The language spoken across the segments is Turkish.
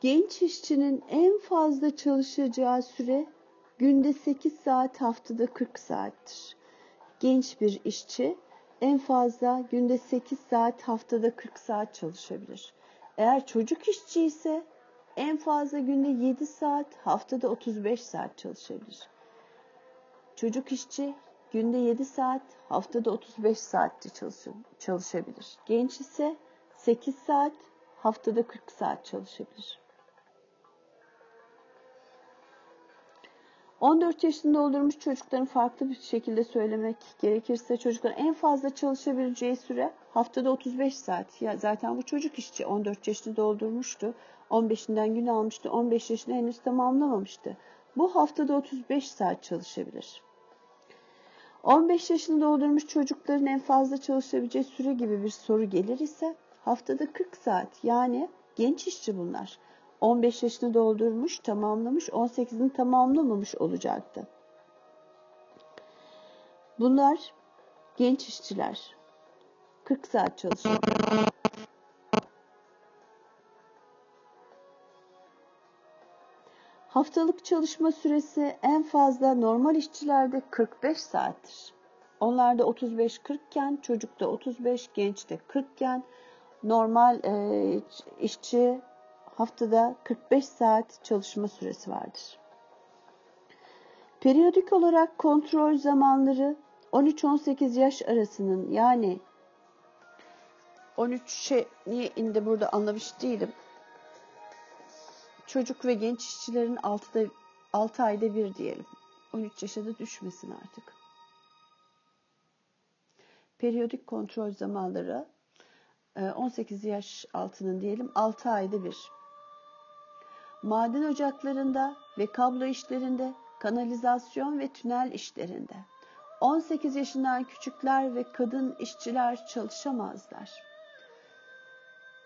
Genç işçinin en fazla çalışacağı süre günde 8 saat haftada 40 saattir. Genç bir işçi en fazla günde 8 saat haftada 40 saat çalışabilir. Eğer çocuk işçi ise en fazla günde 7 saat haftada 35 saat çalışabilir. Çocuk işçi günde 7 saat haftada 35 saatte çalışabilir. Genç ise 8 saat haftada 40 saat çalışabilir. 14 yaşını doldurmuş çocukların farklı bir şekilde söylemek gerekirse çocukların en fazla çalışabileceği süre haftada 35 saat. Ya zaten bu çocuk işçi 14 yaşını doldurmuştu. 15'inden gün almıştı. 15 yaşını henüz tamamlamamıştı. Bu haftada 35 saat çalışabilir. 15 yaşını doldurmuş çocukların en fazla çalışabileceği süre gibi bir soru gelir ise haftada 40 saat yani genç işçi bunlar. 15 yaşını doldurmuş, tamamlamış, 18'ini tamamlamamış olacaktı. Bunlar genç işçiler. 40 saat çalışıyor. Haftalık çalışma süresi en fazla normal işçilerde 45 saattir. Onlarda 35-40 iken, çocukta 35, gençte 40 iken normal e, işçi haftada 45 saat çalışma süresi vardır. Periyodik olarak kontrol zamanları 13-18 yaş arasının yani 13'e niye indi burada anlamış değilim. Çocuk ve genç işçilerin 6'da 6 ayda bir diyelim. 13 yaşa da düşmesin artık. Periyodik kontrol zamanları 18 e, yaş altının diyelim 6 ayda bir maden ocaklarında ve kablo işlerinde, kanalizasyon ve tünel işlerinde. 18 yaşından küçükler ve kadın işçiler çalışamazlar.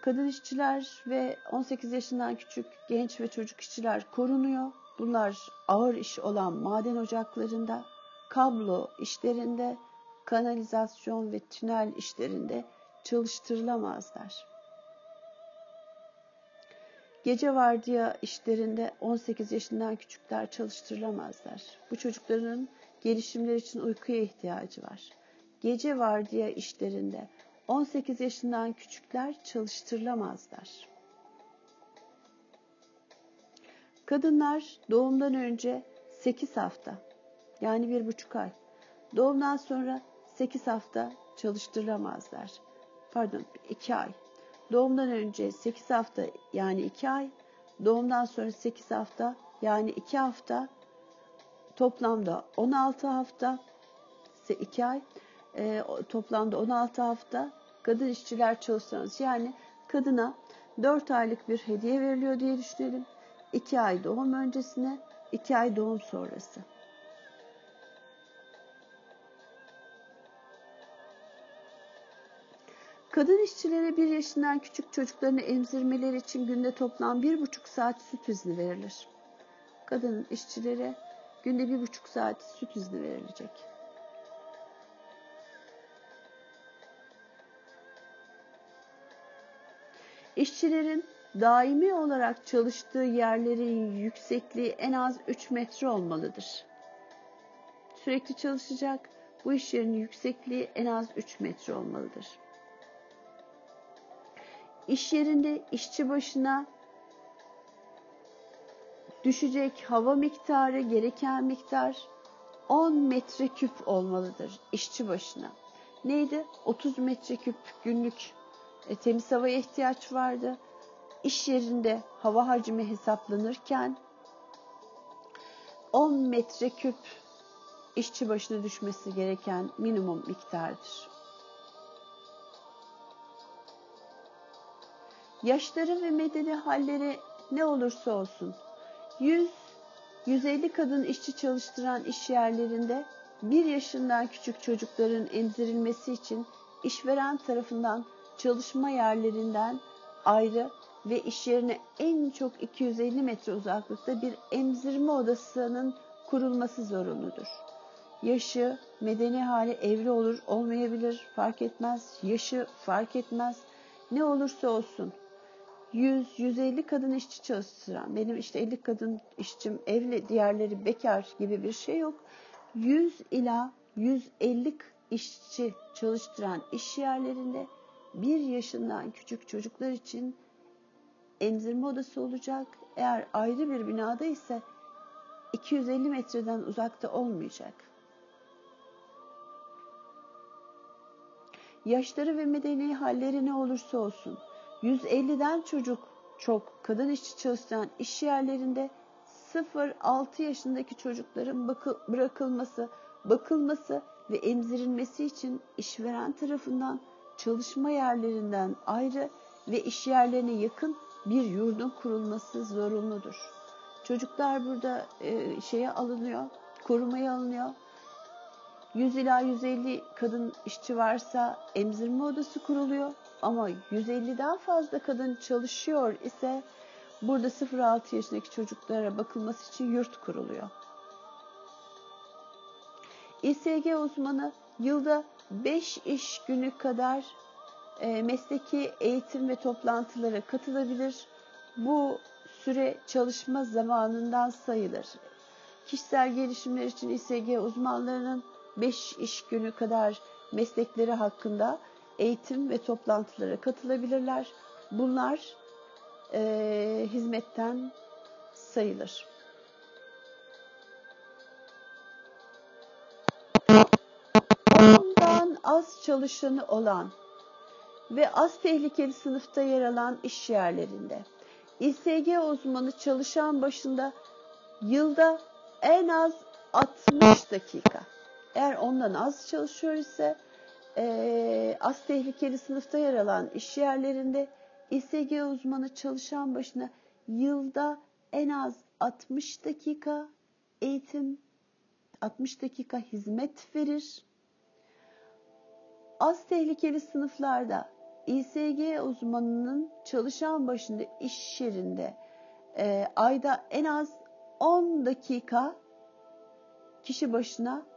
Kadın işçiler ve 18 yaşından küçük genç ve çocuk işçiler korunuyor. Bunlar ağır iş olan maden ocaklarında, kablo işlerinde, kanalizasyon ve tünel işlerinde çalıştırılamazlar. Gece vardiya işlerinde 18 yaşından küçükler çalıştırılamazlar. Bu çocukların gelişimleri için uykuya ihtiyacı var. Gece vardiya işlerinde 18 yaşından küçükler çalıştırılamazlar. Kadınlar doğumdan önce 8 hafta yani bir buçuk ay, doğumdan sonra 8 hafta çalıştırılamazlar. Pardon 2 ay Doğumdan önce 8 hafta yani 2 ay, doğumdan sonra 8 hafta yani 2 hafta, toplamda 16 hafta, 2 ay, e, toplamda 16 hafta kadın işçiler çalışsanız yani kadına 4 aylık bir hediye veriliyor diye düşünelim. 2 ay doğum öncesine, 2 ay doğum sonrası. Kadın işçilere bir yaşından küçük çocuklarını emzirmeleri için günde toplam bir buçuk saat süt izni verilir. Kadın işçilere günde bir buçuk saat süt izni verilecek. İşçilerin daimi olarak çalıştığı yerlerin yüksekliği en az 3 metre olmalıdır. Sürekli çalışacak, bu iş yerinin yüksekliği en az 3 metre olmalıdır. İş yerinde işçi başına düşecek hava miktarı, gereken miktar 10 metreküp olmalıdır işçi başına. Neydi? 30 metreküp günlük e, temiz havaya ihtiyaç vardı. İş yerinde hava hacmi hesaplanırken 10 metreküp işçi başına düşmesi gereken minimum miktardır. Yaşları ve medeni halleri ne olursa olsun 100-150 kadın işçi çalıştıran iş yerlerinde bir yaşından küçük çocukların emzirilmesi için işveren tarafından çalışma yerlerinden ayrı ve iş yerine en çok 250 metre uzaklıkta bir emzirme odasının kurulması zorunludur. Yaşı, medeni hali evli olur, olmayabilir, fark etmez. Yaşı fark etmez. Ne olursa olsun 100-150 kadın işçi çalıştıran, benim işte 50 kadın işçim evli, diğerleri bekar gibi bir şey yok. 100 ila 150 işçi çalıştıran iş yerlerinde bir yaşından küçük çocuklar için emzirme odası olacak. Eğer ayrı bir binada ise 250 metreden uzakta olmayacak. Yaşları ve medeni halleri ne olursa olsun 150'den çocuk çok kadın işçi çalıştıran iş yerlerinde 0-6 yaşındaki çocukların bırakılması, bakılması ve emzirilmesi için işveren tarafından çalışma yerlerinden ayrı ve iş yerlerine yakın bir yurdun kurulması zorunludur. Çocuklar burada e, şeye alınıyor, korumaya alınıyor. 100 ila 150 kadın işçi varsa emzirme odası kuruluyor ama 150'den fazla kadın çalışıyor ise burada 0-6 yaşındaki çocuklara bakılması için yurt kuruluyor. İSG uzmanı yılda 5 iş günü kadar e, mesleki eğitim ve toplantılara katılabilir. Bu süre çalışma zamanından sayılır. Kişisel gelişimler için İSG uzmanlarının 5 iş günü kadar meslekleri hakkında eğitim ve toplantılara katılabilirler. Bunlar e, hizmetten sayılır. Ondan az çalışanı olan ve az tehlikeli sınıfta yer alan iş yerlerinde İSG uzmanı çalışan başında yılda en az 60 dakika. Eğer ondan az çalışıyor ise e, az tehlikeli sınıfta yer alan iş yerlerinde İSG uzmanı çalışan başına yılda en az 60 dakika eğitim, 60 dakika hizmet verir. Az tehlikeli sınıflarda İSG uzmanının çalışan başında iş yerinde e, ayda en az 10 dakika kişi başına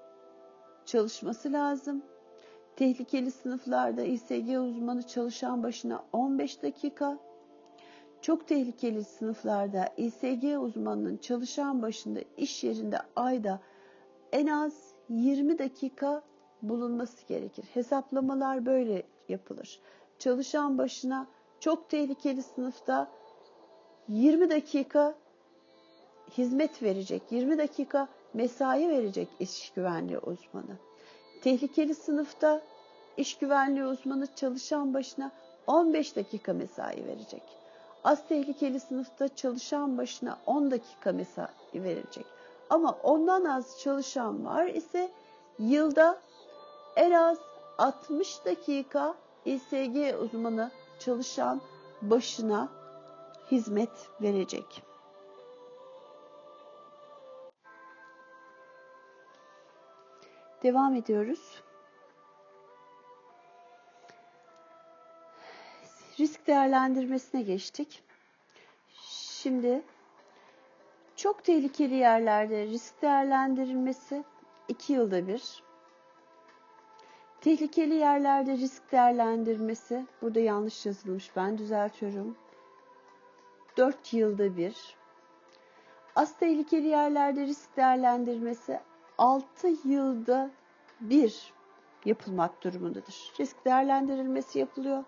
çalışması lazım. Tehlikeli sınıflarda İSG uzmanı çalışan başına 15 dakika. Çok tehlikeli sınıflarda İSG uzmanının çalışan başında iş yerinde ayda en az 20 dakika bulunması gerekir. Hesaplamalar böyle yapılır çalışan başına çok tehlikeli sınıfta 20 dakika hizmet verecek, 20 dakika mesai verecek iş güvenliği uzmanı. Tehlikeli sınıfta iş güvenliği uzmanı çalışan başına 15 dakika mesai verecek. Az tehlikeli sınıfta çalışan başına 10 dakika mesai verecek. Ama ondan az çalışan var ise yılda en az 60 dakika İSG uzmanı çalışan başına hizmet verecek. Devam ediyoruz. Risk değerlendirmesine geçtik. Şimdi çok tehlikeli yerlerde risk değerlendirilmesi iki yılda bir, Tehlikeli yerlerde risk değerlendirmesi, burada yanlış yazılmış ben düzeltiyorum. 4 yılda bir. Az tehlikeli yerlerde risk değerlendirmesi 6 yılda bir yapılmak durumundadır. Risk değerlendirilmesi yapılıyor.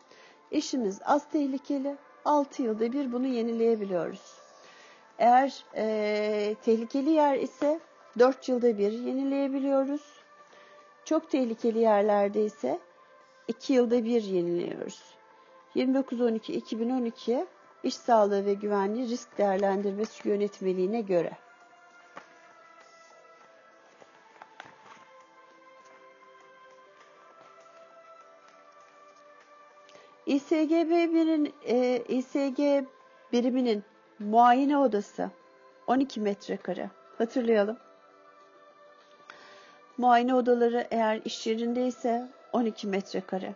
İşimiz az tehlikeli, 6 yılda bir bunu yenileyebiliyoruz. Eğer e, tehlikeli yer ise 4 yılda bir yenileyebiliyoruz. Çok tehlikeli yerlerde ise 2 yılda bir yeniliyoruz. 29.12.2012'ye İş Sağlığı ve Güvenliği Risk Değerlendirmesi Yönetmeliğine göre. İSG birin, e, İSG biriminin muayene odası 12 metrekare. Hatırlayalım. Muayene odaları eğer iş yerindeyse 12 metrekare.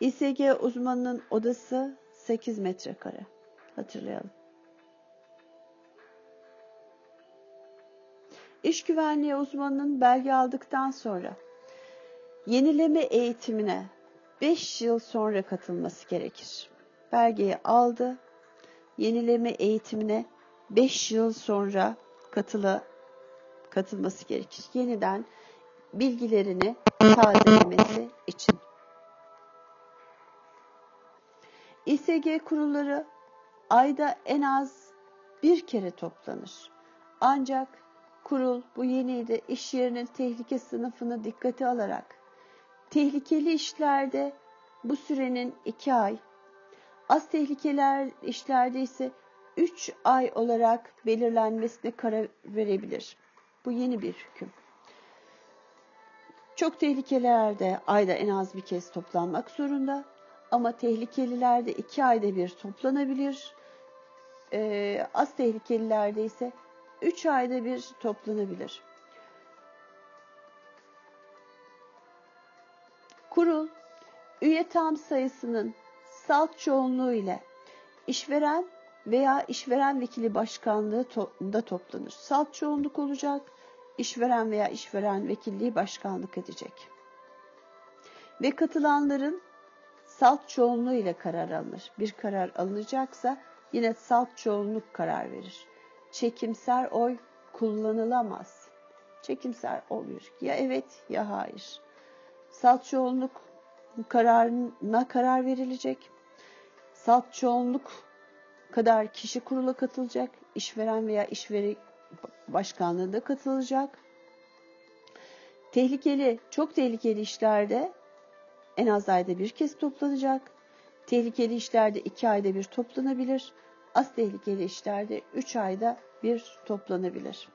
İSG uzmanının odası 8 metrekare. Hatırlayalım. İş güvenliği uzmanının belge aldıktan sonra yenileme eğitimine 5 yıl sonra katılması gerekir. belgeyi aldı. Yenileme eğitimine 5 yıl sonra katıla, katılması gerekir. Yeniden bilgilerini tazelemesi için. İSG kurulları ayda en az bir kere toplanır. Ancak kurul bu yeni de iş yerinin tehlike sınıfını dikkate alarak tehlikeli işlerde bu sürenin iki ay, az tehlikeler işlerde ise üç ay olarak belirlenmesine karar verebilir. Bu yeni bir hüküm. Çok tehlikelerde ayda en az bir kez toplanmak zorunda ama tehlikelilerde iki ayda bir toplanabilir. Ee, az tehlikelilerde ise üç ayda bir toplanabilir. Kurul, üye tam sayısının salt çoğunluğu ile işveren veya işveren vekili başkanlığı da toplanır. Salt çoğunluk olacak, işveren veya işveren vekilliği başkanlık edecek. Ve katılanların salt çoğunluğu ile karar alınır. Bir karar alınacaksa yine salt çoğunluk karar verir. Çekimser oy kullanılamaz. Çekimser oy ya evet ya hayır. Salt çoğunluk kararına karar verilecek. Salt çoğunluk kadar kişi kurula katılacak. İşveren veya işveri başkanlığında katılacak. Tehlikeli, çok tehlikeli işlerde en az ayda bir kez toplanacak. Tehlikeli işlerde iki ayda bir toplanabilir. Az tehlikeli işlerde üç ayda bir toplanabilir.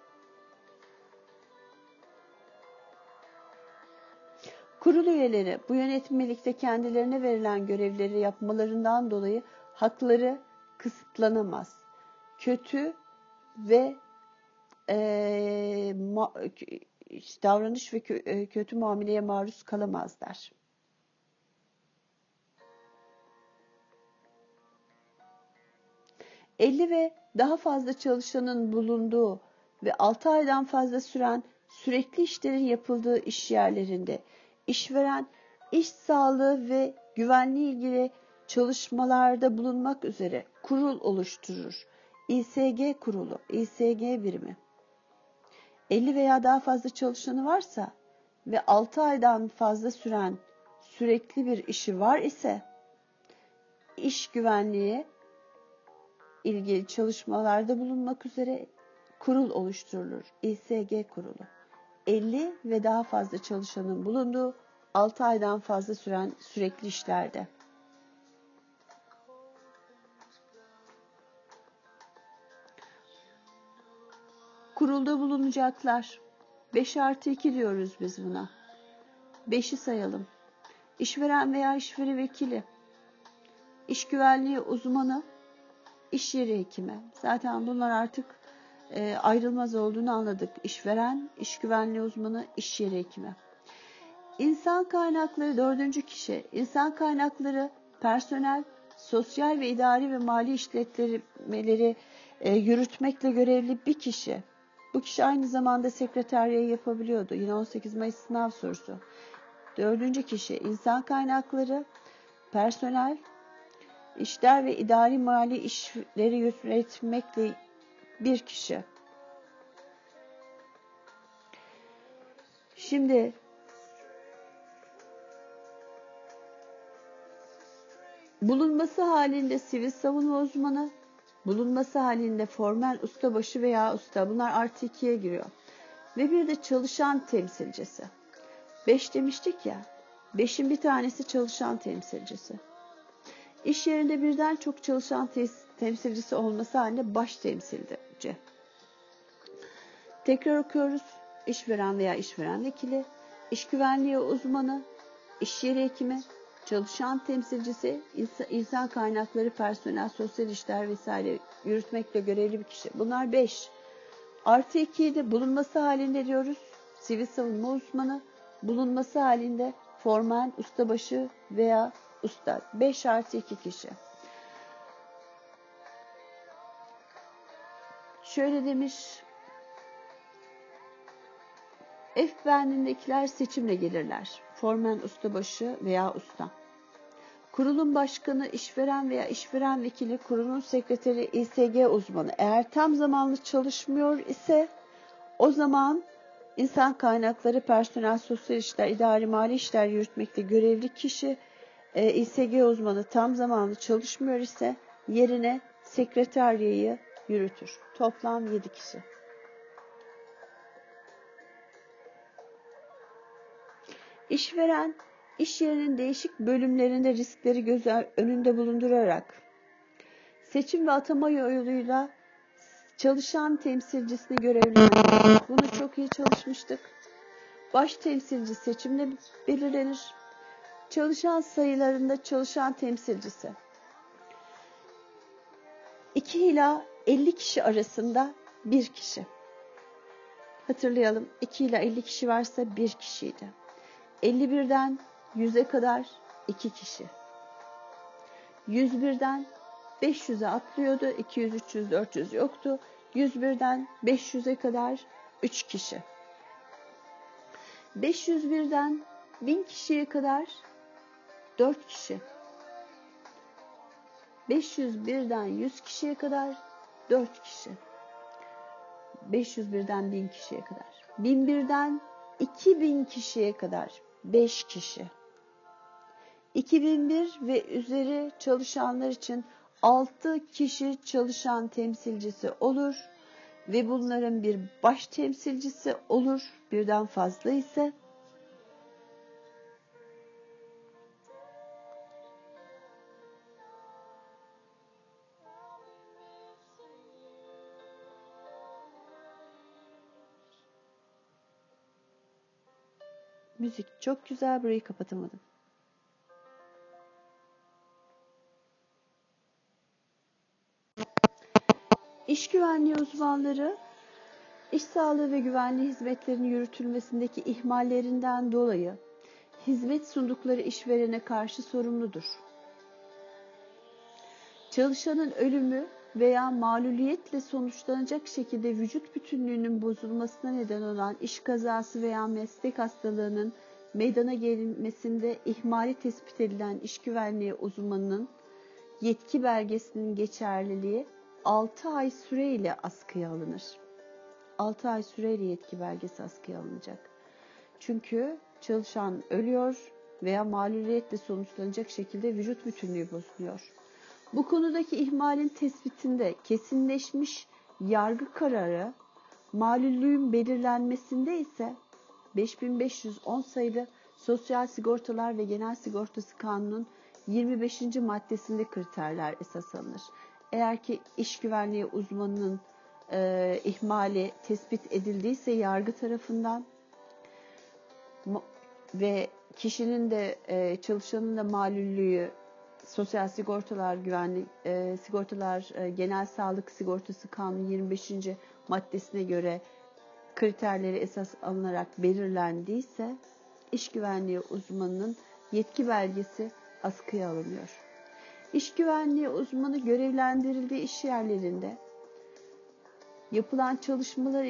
Kurul üyeleri bu yönetmelikte kendilerine verilen görevleri yapmalarından dolayı hakları kısıtlanamaz. Kötü ve e, ma, davranış ve kö, kötü muameleye maruz kalamazlar. 50 ve daha fazla çalışanın bulunduğu ve 6 aydan fazla süren sürekli işlerin yapıldığı iş yerlerinde işveren iş sağlığı ve güvenliği ilgili çalışmalarda bulunmak üzere kurul oluşturur. İSG kurulu, İSG birimi. 50 veya daha fazla çalışanı varsa ve 6 aydan fazla süren sürekli bir işi var ise iş güvenliği ilgili çalışmalarda bulunmak üzere kurul oluşturulur. İSG kurulu. 50 ve daha fazla çalışanın bulunduğu 6 aydan fazla süren sürekli işlerde. Kurulda bulunacaklar. 5 artı 2 diyoruz biz buna. 5'i sayalım. İşveren veya işveri vekili, iş güvenliği uzmanı, iş yeri hekimi. Zaten bunlar artık e, ayrılmaz olduğunu anladık. İşveren, iş güvenliği uzmanı, iş yeri hekimi. İnsan kaynakları dördüncü kişi. İnsan kaynakları personel, sosyal ve idari ve mali işletmeleri e, yürütmekle görevli bir kişi. Bu kişi aynı zamanda sekreterliği yapabiliyordu. Yine 18 Mayıs sınav sorusu. Dördüncü kişi insan kaynakları, personel, işler ve idari mali işleri yürütmekle bir kişi. Şimdi bulunması halinde sivil savunma uzmanı, bulunması halinde formel ustabaşı veya usta bunlar artı ikiye giriyor. Ve bir de çalışan temsilcisi. Beş demiştik ya, beşin bir tanesi çalışan temsilcisi. İş yerinde birden çok çalışan temsilcisi olması halinde baş temsilci. Tekrar okuyoruz. İşveren veya işveren vekili, iş güvenliği uzmanı, iş yeri hekimi, çalışan temsilcisi, insan kaynakları, personel, sosyal işler vesaire yürütmekle görevli bir kişi. Bunlar 5. Artı 2'yi de bulunması halinde diyoruz. Sivil savunma uzmanı, bulunması halinde formal ustabaşı veya usta. 5 artı 2 kişi. Şöyle demiş. F bendindekiler seçimle gelirler. Formen ustabaşı veya usta. Kurulun başkanı, işveren veya işveren vekili, kurulun sekreteri, İSG uzmanı. Eğer tam zamanlı çalışmıyor ise o zaman insan kaynakları, personel, sosyal işler, idari mali işler yürütmekte görevli kişi, e, İSG uzmanı tam zamanlı çalışmıyor ise yerine sekreteriyayı yürütür. Toplam 7 kişi. İşveren, iş yerinin değişik bölümlerinde riskleri göz önünde bulundurarak seçim ve atama yoluyla çalışan temsilcisini görevlendirir. Bunu çok iyi çalışmıştık. Baş temsilci seçimle belirlenir. Çalışan sayılarında çalışan temsilcisi. 2 ila 50 kişi arasında bir kişi. Hatırlayalım 2 ila 50 kişi varsa bir kişiydi. 51'den 100'e kadar 2 kişi. 101'den 500'e atlıyordu. 200, 300, 400 yoktu. 101'den 500'e kadar 3 kişi. 501'den 1000 kişiye kadar 4 kişi. 501'den 100 kişiye kadar 4 kişi. 501'den 1000 kişiye kadar. 1001'den 2000 kişiye kadar 5 kişi. 2001 ve üzeri çalışanlar için 6 kişi çalışan temsilcisi olur ve bunların bir baş temsilcisi olur. Birden fazla ise Müzik çok güzel burayı kapatamadım. İş güvenliği uzmanları iş sağlığı ve güvenliği hizmetlerinin yürütülmesindeki ihmallerinden dolayı hizmet sundukları işverene karşı sorumludur. Çalışanın ölümü veya maluliyetle sonuçlanacak şekilde vücut bütünlüğünün bozulmasına neden olan iş kazası veya meslek hastalığının meydana gelmesinde ihmali tespit edilen iş güvenliği uzmanının yetki belgesinin geçerliliği 6 ay süreyle askıya alınır. 6 ay süreyle yetki belgesi askıya alınacak. Çünkü çalışan ölüyor veya maluliyetle sonuçlanacak şekilde vücut bütünlüğü bozuluyor. Bu konudaki ihmalin tespitinde kesinleşmiş yargı kararı, malüllüğün belirlenmesinde ise 5510 sayılı Sosyal Sigortalar ve Genel Sigortası Kanunu'nun 25. maddesinde kriterler esas alınır. Eğer ki iş güvenliği uzmanının e, ihmali tespit edildiyse yargı tarafından ve kişinin de e, çalışanın da malüllüğü Sosyal Sigortalar Güvenlik e, Sigortalar e, Genel Sağlık Sigortası Kanunu 25. maddesine göre kriterleri esas alınarak belirlendiyse iş güvenliği uzmanının yetki belgesi askıya alınıyor. İş güvenliği uzmanı görevlendirildiği iş yerlerinde yapılan çalışmalar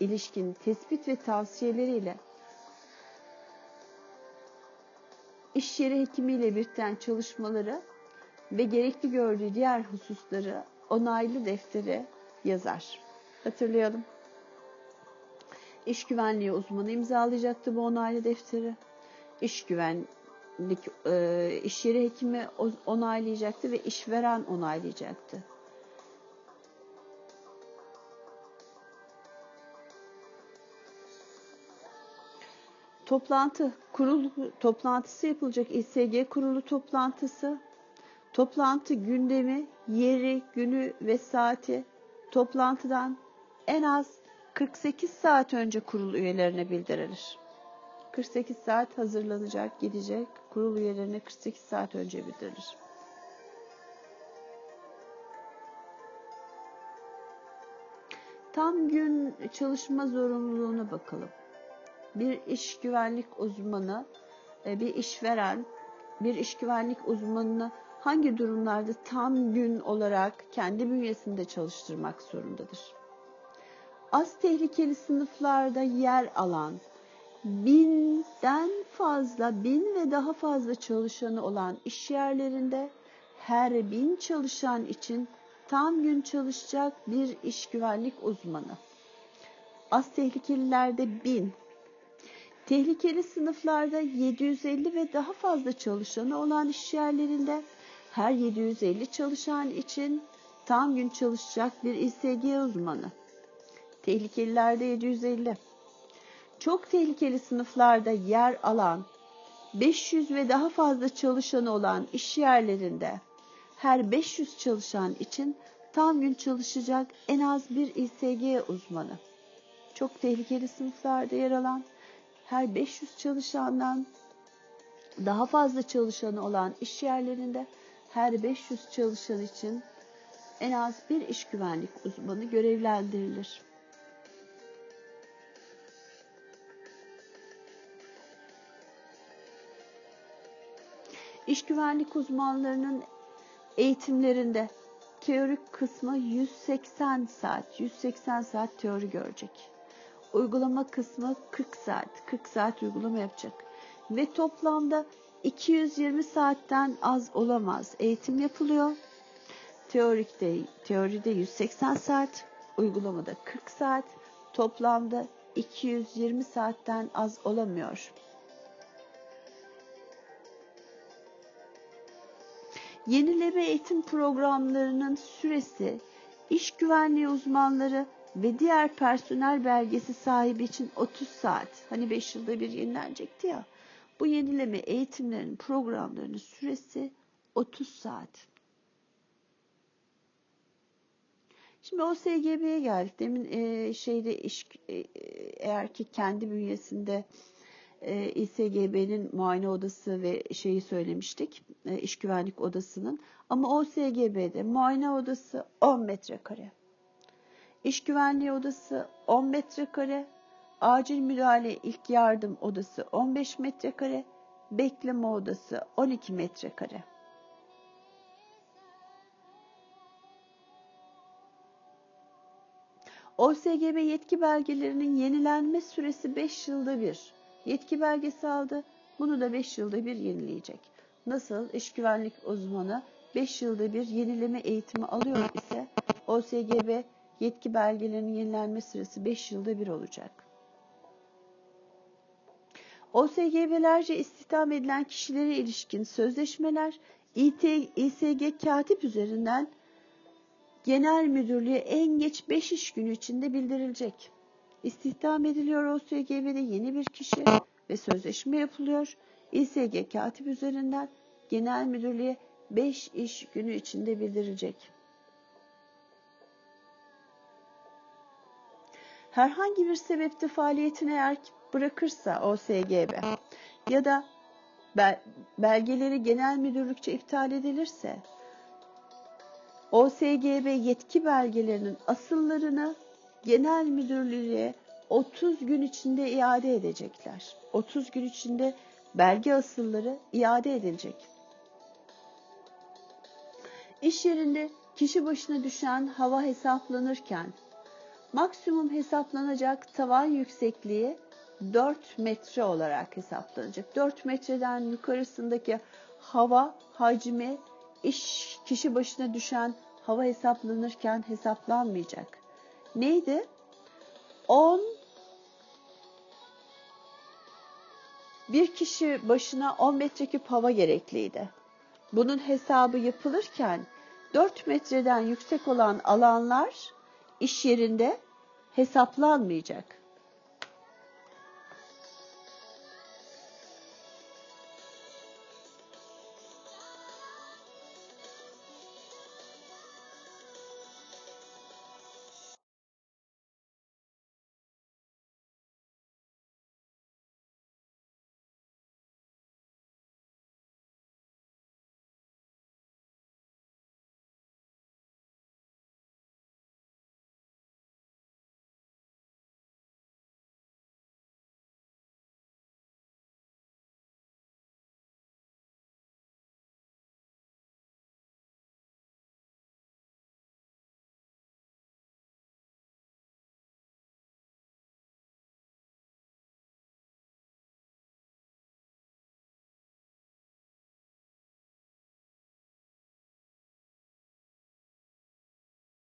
ilişkin tespit ve tavsiyeleriyle iş yeri hekimiyle birlikte çalışmaları ve gerekli gördüğü diğer hususları onaylı deftere yazar. Hatırlayalım. İş güvenliği uzmanı imzalayacaktı bu onaylı defteri. İş güvenlik e, iş yeri hekimi onaylayacaktı ve işveren onaylayacaktı. Toplantı, kurul toplantısı yapılacak İSG kurulu toplantısı. Toplantı gündemi, yeri, günü ve saati toplantıdan en az 48 saat önce kurul üyelerine bildirilir. 48 saat hazırlanacak, gidecek. Kurul üyelerine 48 saat önce bildirilir. Tam gün çalışma zorunluluğuna bakalım bir iş güvenlik uzmanı, e, bir işveren, bir iş güvenlik uzmanını hangi durumlarda tam gün olarak kendi bünyesinde çalıştırmak zorundadır? Az tehlikeli sınıflarda yer alan, binden fazla, bin ve daha fazla çalışanı olan iş yerlerinde her bin çalışan için tam gün çalışacak bir iş güvenlik uzmanı. Az tehlikelilerde bin, tehlikeli sınıflarda 750 ve daha fazla çalışanı olan iş yerlerinde her 750 çalışan için tam gün çalışacak bir İSG uzmanı. Tehlikelilerde 750. Çok tehlikeli sınıflarda yer alan 500 ve daha fazla çalışanı olan iş yerlerinde her 500 çalışan için tam gün çalışacak en az bir İSG uzmanı. Çok tehlikeli sınıflarda yer alan her 500 çalışandan daha fazla çalışanı olan iş yerlerinde her 500 çalışan için en az bir iş güvenlik uzmanı görevlendirilir. İş güvenlik uzmanlarının eğitimlerinde teorik kısmı 180 saat, 180 saat teori görecek. Uygulama kısmı 40 saat, 40 saat uygulama yapacak. Ve toplamda 220 saatten az olamaz eğitim yapılıyor. Teorikte, teoride 180 saat, uygulamada 40 saat, toplamda 220 saatten az olamıyor. Yenileme eğitim programlarının süresi, iş güvenliği uzmanları ve diğer personel belgesi sahibi için 30 saat. Hani 5 yılda bir yenilenecekti ya. Bu yenileme eğitimlerinin programlarının süresi 30 saat. Şimdi OSGB'ye geldik. Demin e, şeyde iş e, eğer ki kendi bünyesinde e, İSGB'nin muayene odası ve şeyi söylemiştik. E, iş güvenlik odasının. Ama OSGB'de muayene odası 10 metrekare. İş güvenliği odası 10 metrekare. Acil müdahale ilk yardım odası 15 metrekare. Bekleme odası 12 metrekare. OSGB yetki belgelerinin yenilenme süresi 5 yılda bir. Yetki belgesi aldı. Bunu da 5 yılda bir yenileyecek. Nasıl iş güvenlik uzmanı 5 yılda bir yenileme eğitimi alıyor ise OSGB yetki belgelerinin yenilenme süresi 5 yılda bir olacak. OSGB'lerce istihdam edilen kişilere ilişkin sözleşmeler İT, İSG katip üzerinden genel müdürlüğe en geç 5 iş günü içinde bildirilecek. İstihdam ediliyor OSGB'de yeni bir kişi ve sözleşme yapılıyor. İSG katip üzerinden genel müdürlüğe 5 iş günü içinde bildirilecek. Herhangi bir sebepte faaliyetini eğer bırakırsa OSGB ya da belgeleri genel müdürlükçe iptal edilirse OSGB yetki belgelerinin asıllarını genel müdürlüğe 30 gün içinde iade edecekler. 30 gün içinde belge asılları iade edilecek. İş yerinde kişi başına düşen hava hesaplanırken maksimum hesaplanacak tavan yüksekliği 4 metre olarak hesaplanacak. 4 metreden yukarısındaki hava hacmi iş kişi başına düşen hava hesaplanırken hesaplanmayacak. Neydi? 10 bir kişi başına 10 metreküp hava gerekliydi. Bunun hesabı yapılırken 4 metreden yüksek olan alanlar iş yerinde hesaplanmayacak.